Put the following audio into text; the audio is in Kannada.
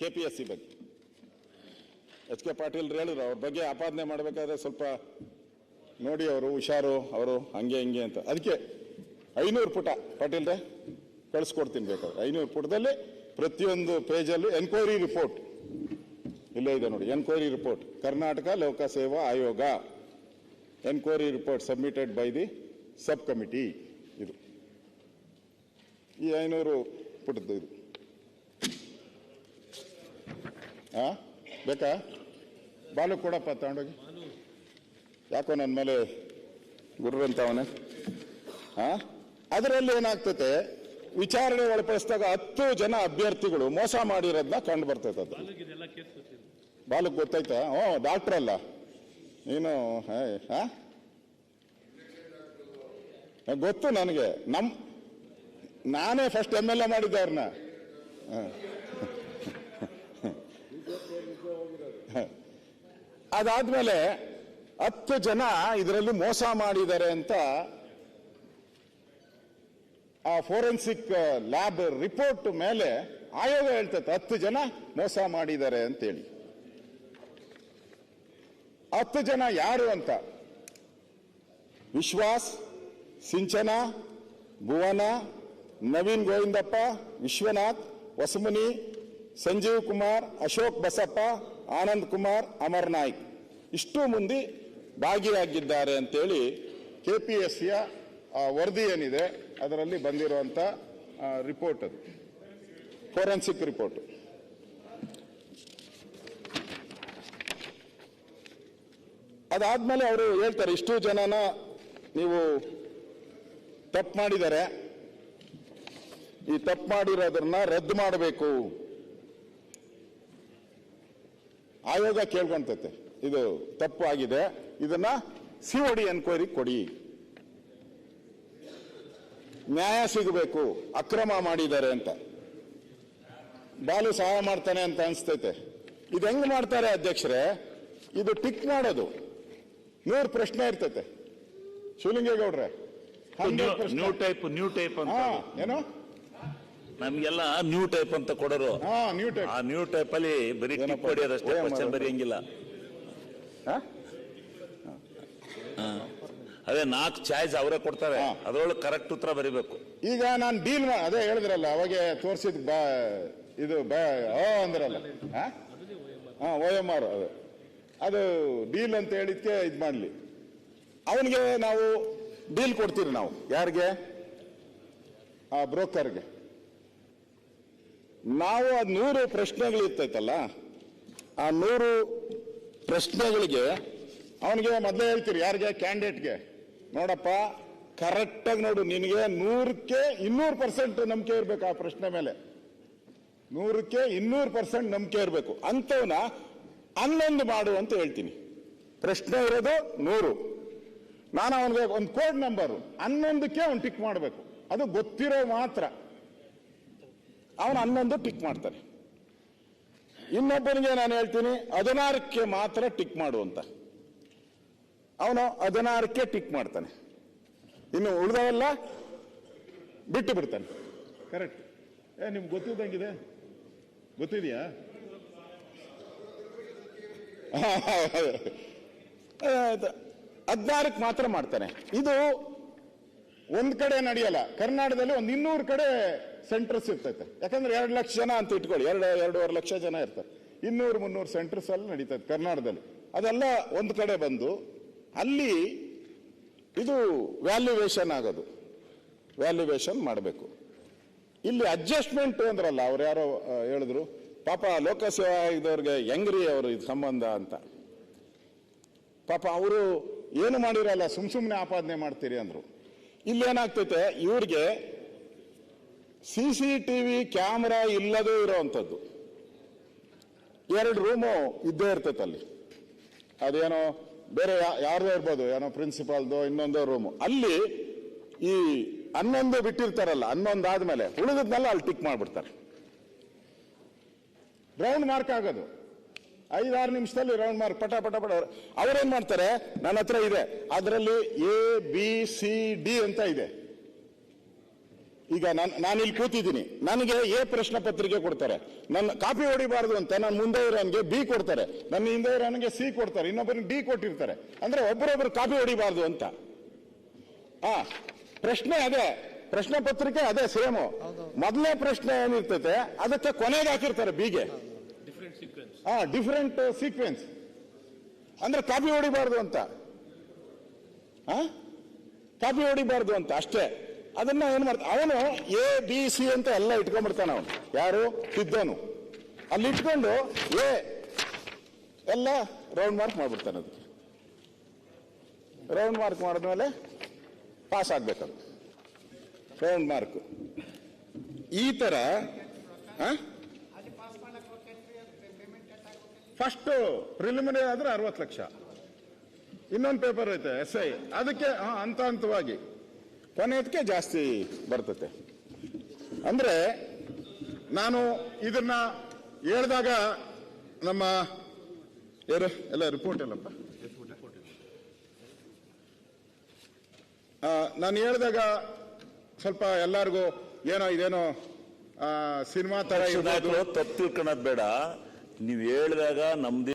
ಕೆ ಪಿ ಎಸ್ ಸಿ ಬಗ್ಗೆ. ಎಚ್ ಕೆ ಪಾಟೀಲ್ ಹೇಳಿದ್ರು, ಅವ್ರ ಬಗ್ಗೆ ಆಪಾದನೆ ಮಾಡಬೇಕಾದ್ರೆ ಸ್ವಲ್ಪ ನೋಡಿ ಅವರು, ಹುಷಾರು, ಅವರು ಹಂಗೆ, ಹಿಂಗೆ ಅಂತ. ಅದಕ್ಕೆ ಐನೂರು ಪುಟ ಪಾಟೀಲ್ರೆ ಕಳಿಸ್ಕೊಡ್ತೀನಿ ಬೇಕಾದ್ರೆ. ಐನೂರು ಪುಟದಲ್ಲಿ ಪ್ರತಿಯೊಂದು ಪೇಜಲ್ಲೂ ಎನ್ಕ್ವೈರಿ ರಿಪೋರ್ಟ್. ಇಲ್ಲೇ ಇದೆ ನೋಡಿ, ಎನ್ಕ್ವೈರಿ ರಿಪೋರ್ಟ್. ಕರ್ನಾಟಕ ಲೋಕಸೇವಾ ಆಯೋಗ. Enquiry report submitted by the sub committee. ಇದು. ಈ ಐನೂರು ಪುಟದ್ದು ಇದು. ಆ ಬೇಕಾ? ಬಾಲು ಕೊಡಪ್ಪ ತಗೊಂಡೋಗಿ. ಯಾಕೋ ನನ್ನ ಮೇಲೆ ಗುರು ಅಂತ ಅವನೇ? ಆ ಅದರಲ್ಲಿ ಏನಾಗ್ತತೆ? ವಿಚಾರಣೆ ಒಳಪಡಿಸಿದಾಗ ಹತ್ತು ಜನ ಅಭ್ಯರ್ಥಿಗಳು ಮೋಸ ಮಾಡಿರೋದನ್ನ ಕಂಡು ಬರ್ತೈತೆ ಅದು. ಬಾಲಕ್ ಗೊತ್ತಾಯ್ತಾ? ಹ್ಞೂ ಡಾಕ್ಟ್ರ್ ಅಲ್ಲ. ನೀನು ಹೇ, ಹಾ? ಗೊತ್ತು ನನಗೆ. ನಮ್ ನಾನೇ ಫಸ್ಟ್ ಎಂ ಎಲ್ ಎ ಮಾಡಿದ್ದೆ ಅವ್ರನ್ನ ಅದಾದ್ಮೇಲೆ ಹತ್ತು ಜನ ಇದರಲ್ಲಿ ಮೋಸ ಮಾಡಿದ್ದಾರೆ ಅಂತ ಆ ಫೋರೆನ್ಸಿಕ್ ಲ್ಯಾಬ್ ರಿಪೋರ್ಟ್ ಮೇಲೆ ಆಯೋಗ ಹೇಳ್ತದೆ ಹತ್ತು ಜನ ಮೋಸ ಮಾಡಿದ್ದಾರೆ ಅಂತೇಳಿ. ಹತ್ತು ಜನ ಯಾರು ಅಂತ? ವಿಶ್ವಾಸ್, ಸಿಂಚನ, ಭುವನ, ನವೀನ್ ಗೋವಿಂದಪ್ಪ, ವಿಶ್ವನಾಥ್, ವಸುಮುನಿ, ಸಂಜೀವ್ ಕುಮಾರ್, ಅಶೋಕ್ ಬಸಪ್ಪ, ಆನಂದ್ ಕುಮಾರ್, ಅಮರ್ ನಾಯ್ಕ್. ಇಷ್ಟು ಮಂದಿ ಭಾಗಿಯಾಗಿದ್ದಾರೆ ಅಂತೇಳಿ ಕೆ ಪಿ ಎಸ್ ಸಿಯ ವರದಿ ಏನಿದೆ ಅದರಲ್ಲಿ ಬಂದಿರುವಂಥ ರಿಪೋರ್ಟ್ ಅದು. ಫೋರೆನ್ಸಿಕ್ ರಿಪೋರ್ಟ್ ಅದಾದಮೇಲೆ ಅವರು ಹೇಳ್ತಾರೆ, ಇಷ್ಟು ಜನನ ನೀವು ತಪ್ಪು ಮಾಡಿದ್ದಾರೆ ಈ ತಪ್ಪು ಮಾಡಿರೋದನ್ನ ರದ್ದು ಮಾಡಬೇಕು. ಆಯೋಗ ಕೇಳ್ಕೊಂತೈತೆ. ಇದು ತಪ್ಪು ಆಗಿದೆ ಇದನ್ನ ಸಿ ಡಿ ಎನ್ಕ್ವೈರಿ ಕೊಡಿ. ನ್ಯಾಯ ಸಿಗಬೇಕು ಅಕ್ರಮ ಮಾಡಿದ್ದಾರೆ ಅಂತ. ಬಾಲು ಸಹಾಯ ಮಾಡ್ತಾನೆ ಅಂತ ಅನ್ಸ್ತೈತೆ. ಇದು ಹೆಂಗ್ ಮಾಡ್ತಾರೆ ಅಧ್ಯಕ್ಷರೇ? ಇದು ಟಿಕ್ ಮಾಡೋದು. ನೂರು ಪ್ರಶ್ನೆ ಇರ್ತೈತೆ. ಶಿವಲಿಂಗೇಗೌಡ್ರೆ 100 ಪ್ರಶ್ನೆ. ನ್ಯೂ ಟೈಪ್ ನ್ಯೂ ಟೈಪ್ ಅಂತ. ಏನು? ನಮ್ಗೆಲ್ಲ ನ್ಯೂ ಟೈಪ್ ಅಂತ ಕೊಡೋರು. ನ್ಯೂ ಟೈಪ್ ಆ ನ್ಯೂ ಟೈಪ್ ಅಲ್ಲಿ ಬರೀ ಟಿಕ್ ಹೊಡೆಯೋದಷ್ಟೇ ಕ್ವಶನ್ ಬರೆಯಂಗಿಲ್ಲ? ಅದೇ ನಾಲ್ಕು ಚಾಯ್ಸ್ ಅವರೇ ಕೊಡ್ತಾರೆ. ಅದರೊಳಗೆ ಕರೆಕ್ಟ್ ಉತ್ತರ ಬರಿಬೇಕು. ಈಗ ನಾನು ಡೀಲ್ ಅದೇ ಹೇಳಿದ್ರಲ್ಲ ಅವಾಗೆ ತೋರಿಸಿದ ಬಾ ಇದು ಬಾ ಓ ಅಂದ್ರಲ್ಲ. ಹಾ? ಹಾ ಓ ಎಂ ಆರ್ ಅದು. ಅದು ಡೀಲ್ ಅಂತ ಹೇಳಿದ್ಕೆ ಇದು ಮಾಡಲಿ. ಅವನಿಗೆ ನಾವು ಡೀಲ್ ಕೊಡ್ತೀರಿ ನಾವು. ಯಾರಿಗೆ? ಆ ಬ್ರೋಕರ್ಗೆ. ನಾವು ಅದು ನೂರು ಪ್ರಶ್ನೆಗಳು ಇರ್ತೈತಲ್ಲ ಆ ನೂರು ಪ್ರಶ್ನೆಗಳಿಗೆ ಅವನಿಗೆ ಮೊದಲೇ ಹೇಳ್ತೀರಿ, ಯಾರಿಗೆ? ಕ್ಯಾಂಡಿಡೇಟ್ಗೆ ನೋಡಪ್ಪ ಕರೆಕ್ಟಾಗಿ ನೋಡು, ನಿನಗೆ ನೂರಕ್ಕೆ ಇನ್ನೂರು ಪರ್ಸೆಂಟ್ ನಂಬಿಕೆ ಇರಬೇಕು ಆ ಪ್ರಶ್ನೆ ಮೇಲೆ. ನೂರಕ್ಕೆ ಇನ್ನೂರು ಪರ್ಸೆಂಟ್ ನಂಬಿಕೆ ಇರಬೇಕು. ಅಂತವನ ಹನ್ನೊಂದು ಮಾಡು ಅಂತ ಹೇಳ್ತೀನಿ. ಪ್ರಶ್ನೆ ಇರೋದು ನೂರು. ನಾನು ಅವನಿಗೆ ಒಂದು ಕೋಡ್ ನಂಬರು ಹನ್ನೊಂದಕ್ಕೆ ಅವ್ನು ಟಿಕ್ ಮಾಡಬೇಕು. ಅದು ಗೊತ್ತಿರೋ ಮಾತ್ರ. ಅವನು ಹನ್ನೊಂದು ಟಿಕ್ ಮಾಡ್ತಾನೆ. ಇನ್ನೊಬ್ಬನಿಗೆ ನಾನು ಹೇಳ್ತೀನಿ ಹದಿನಾರಕ್ಕೆ ಮಾತ್ರ ಟಿಕ್ ಮಾಡು ಅಂತ. ಅವನು ಹದಿನಾರಕ್ಕೆ ಟಿಕ್ ಮಾಡ್ತಾನೆ. ಇನ್ನು ಉಳಿದವೆಲ್ಲ ಬಿಟ್ಟು ಬಿಡ್ತಾನೆ. ಕರೆಕ್ಟ್ ಏ ನಿಮ್ಗೆ ಗೊತ್ತಿದ್ದಂಗಿದೆ? ಗೊತ್ತಿದೆಯಾ? ಹದಿನಾರಕ್ಕೆ ಮಾತ್ರ ಮಾಡ್ತಾನೆ. ಇದು ಒಂದು ಕಡೆ ನಡೆಯಲ್ಲ. ಕರ್ನಾಟಕದಲ್ಲಿ ಒಂದು ಇನ್ನೂರು ಕಡೆ ಸೆಂಟರ್ಸ್ ಇರ್ತೈತೆ. ಯಾಕಂದ್ರೆ ಎರಡು ಲಕ್ಷ ಜನ ಅಂತ ಇಟ್ಕೊಳ್ಳಿ. ಎರಡು, ಎರಡೂವರೆ ಲಕ್ಷ ಜನ ಇರ್ತಾರೆ. ಇನ್ನೂರು, ಮುನ್ನೂರು ಸೆಂಟರ್ಸ್ ಅಲ್ಲಿ ನಡೀತದೆ ಕರ್ನಾಟಕದಲ್ಲಿ. ಅದೆಲ್ಲ ಒಂದು ಕಡೆ ಬಂದು ಅಲ್ಲಿ ಇದು ವ್ಯಾಲ್ಯೂವೇಷನ್ ಆಗೋದು. ವ್ಯಾಲ್ಯೂವೇಷನ್ ಮಾಡಬೇಕು. ಇಲ್ಲಿ ಅಡ್ಜಸ್ಟ್ಮೆಂಟ್ ಅಂದ್ರಲ್ಲ, ಅವ್ರು ಯಾರೋ ಹೇಳಿದ್ರು, ಪಾಪ ಲೋಕಸೇವಾ ಆಯೋಗದವ್ರಿಗೆ ಹೆಂಗ್ರಿ ಅವರು ಇದು ಸಂಬಂಧ ಅಂತ. ಪಾಪ ಅವರು ಏನು ಮಾಡಿರಲ್ಲ, ಸುಮ್ ಸುಮ್ಮನೆ ಆಪಾದನೆ ಮಾಡ್ತೀರಿ ಅಂದ್ರು. ಇಲ್ಲಿ ಏನಾಗ್ತೈತೆ ಇವ್ರಿಗೆ ಸಿ ಸಿ ಟಿವಿ ಕ್ಯಾಮ್ರಾ ಇಲ್ಲದೇ ಇರೋವಂಥದ್ದು ಎರಡು ರೂಮು ಇದ್ದೇ ಇರ್ತೈತೆ ಅಲ್ಲಿ. ಅದೇನೋ ಬೇರೆ ಯಾರ್ದೋ ಇರ್ಬೋದು, ಏನೋ ಪ್ರಿನ್ಸಿಪಾಲ್ದು ಇನ್ನೊಂದೋ ರೂಮು. ಅಲ್ಲಿ ಈ ಹನ್ನೊಂದು ಬಿಟ್ಟಿರ್ತಾರಲ್ಲ, ಹನ್ನೊಂದು ಆದಮೇಲೆ ಉಳಿದದ್ನೆಲ್ಲ ಅಲ್ಲಿ ಟಿಕ್ ಮಾಡಿಬಿಡ್ತಾರೆ. ರೌಂಡ್ ಮಾರ್ಕ್ ಆಗೋದು. ಐದಾರು ನಿಮಿಷದಲ್ಲಿ ರೌಂಡ್ ಮಾರ್ಕ್, ಪಟ ಪಟ ಪಟ. ಅವ್ರೇನ್ ಮಾಡ್ತಾರೆ? ನನ್ನ ಹತ್ರ ಇದೆ. ಅದರಲ್ಲಿ ಎ, ಬಿ, ಸಿ, ಡಿ ಅಂತ ಇದೆ. ಈಗ ನಾನು ನಾನು ಇಲ್ಲಿ ಕೂತಿದ್ದೀನಿ. ನನಗೆ ಎ ಪ್ರಶ್ನೆ ಪತ್ರಿಕೆ ಕೊಡ್ತಾರೆ. ನನ್ನ ಕಾಪಿ ಹೊಡಿಬಾರ್ದು ಅಂತ ನಾನು ಮುಂದೆ ಇರೋನ್ಗೆ ಬಿ ಕೊಡ್ತಾರೆ. ನನ್ನ ಹಿಂದೆ ಇರೋನಿಗೆ ಸಿ ಕೊಡ್ತಾರೆ. ಇನ್ನೊಬ್ಬರಿಗೆ ಡಿ ಕೊಟ್ಟಿರ್ತಾರೆ. ಅಂದ್ರೆ ಒಬ್ಬರೊಬ್ಬರು ಕಾಪಿ ಹೊಡಿಬಾರ್ದು ಅಂತ. ಆ ಪ್ರಶ್ನೆ ಅದೇ. ಪ್ರಶ್ನೆ ಪತ್ರಿಕೆ ಅದೇ ಸೇಮು. ಮೊದಲನೇ ಪ್ರಶ್ನೆ ಏನಿರ್ತೈತೆ ಅದಕ್ಕೆ ಕೊನೆಗೆ ಹಾಕಿರ್ತಾರೆ ಬಿಗೆ. ಹಾ ಡಿಫ್ರೆಂಟ್ ಸೀಕ್ವೆನ್ಸ್ ಅಂದ್ರೆ ಕಾಪಿ ಹೊಡಿಬಾರ್ದು ಅಂತ. ಆ? ಕಾಪಿ ಹೊಡಿಬಾರ್ದು ಅಂತ ಅಷ್ಟೇ. ಅದನ್ನ ಏನ್ ಮಾಡ್ತಾನೆ ಅವನು ಎ ಬಿ ಸಿ ಅಂತ ಎಲ್ಲ ಇಟ್ಕೊಂಡ್ಬಿಡ್ತಾನ ಅವನು. ಯಾರು? ಸಿದ್ದನು ಅಲ್ಲಿ ಇಟ್ಕೊಂಡು ಎ ಎಲ್ಲ ರೌಂಡ್ ಮಾರ್ಕ್ ಮಾಡ್ಬಿಡ್ತಾನೆ ಅದಕ್ಕೆ. ರೌಂಡ್ ಮಾರ್ಕ್ ಮಾಡಿದ್ಮೇಲೆ ಪಾಸ್ ಆಗ್ಬೇಕದು ರೌಂಡ್ ಮಾರ್ಕ್ ಈ ತರ ಫಸ್ಟ್ ಪ್ರಿಲಿಮಿನರಿ ಆದ್ರೆ ಅರವತ್ತು ಲಕ್ಷ. ಇನ್ನೊಂದು ಪೇಪರ್ ಐತೆ ಎಸ್ ಐ ಅದಕ್ಕೆ ಹಂತ ಹಂತವಾಗಿ. ಕೊನೆಯದಕ್ಕೆ ಜಾಸ್ತಿ ಬರ್ತತೆ. ಅಂದ್ರೆ ನಾನು ಇದನ್ನ ಹೇಳಿದಾಗ ನಮ್ಮ ಯಾರು? ಎಲ್ಲ ರಿಪೋರ್ಟ್ ಎಲ್ಲಪ್ಪ ಆ, ನಾನು ಹೇಳಿದಾಗ ಸ್ವಲ್ಪ ಎಲ್ಲರಿಗೂ ಏನೋ ಇದೇನೋ ಸಿನಿಮಾ ತರ ತಪ್ಪು ಕಣದ್ ಬೇಡ. ನೀವ್ ಹೇಳಿದಾಗ ನಮ್ದೇ